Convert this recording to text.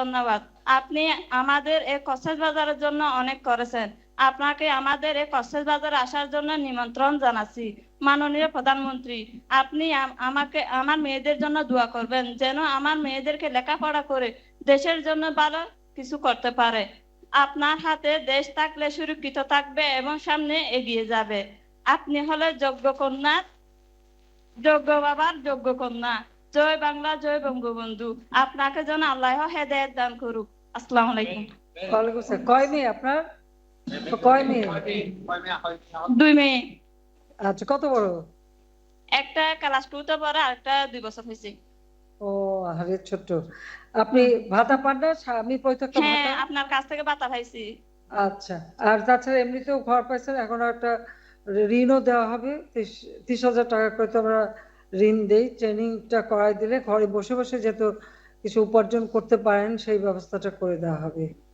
ধন্যবাদ। আপনি আমাদের এই কক্সেস বাজারের জন্য অনেক করেছেন। আপনাকে আমাদের এই কক্সেস বাজারে আসার জন্য নিমন্ত্রণ জানাচ্ছি। মাননীয় প্রধানমন্ত্রী, আপনি আমাকে, আমার মেয়েদের জন্য দোয়া করবেন যেন আমার মেয়েদেরকে লেখাপড়া করে দেশের জন্য ভালো কিছু করতে পারে। আপনার হাতে দেশ থাকলে সুরক্ষিত থাকবে এবং সামনে এগিয়ে যাবে। আপনি হলে যোগ্য কন্যা, যোগ্য বাবার যোগ্য কন্যা। জয় বাংলা জয় বঙ্গবন্ধু। আপনাকে যেন আল্লাহ হেদায়ত দান করুক। আসসালামু আলাইকুম। ওয়ালাইকুম। কয় মেয়ে আপনার? কয় মেয়ে? দুই মেয়ে। আচ্ছা কত বড়? একটা ক্লাস টু তে পড়ে আর একটা দুই বছর হয়েছে। ও আরে ছোট্ট। আপনি ভাতা পান না? পৈতৃক হ্যাঁ আপনার কাছ থেকে বাতা পাইছি। আচ্ছা আর তাছাড়া এমনিতেও ঘর পাইছেন এখন একটা ঋণও দেওয়া হবে ত্রিশ- ত্রিশ হাজার টাকা করে তো আমরা ঋণ দেই ট্রেনিংটা করাই দিলে ঘরে বসে বসে যেহেতু কিছু উপার্জন করতে পারেন, সেই ব্যবস্থাটা করে দেওয়া হবে।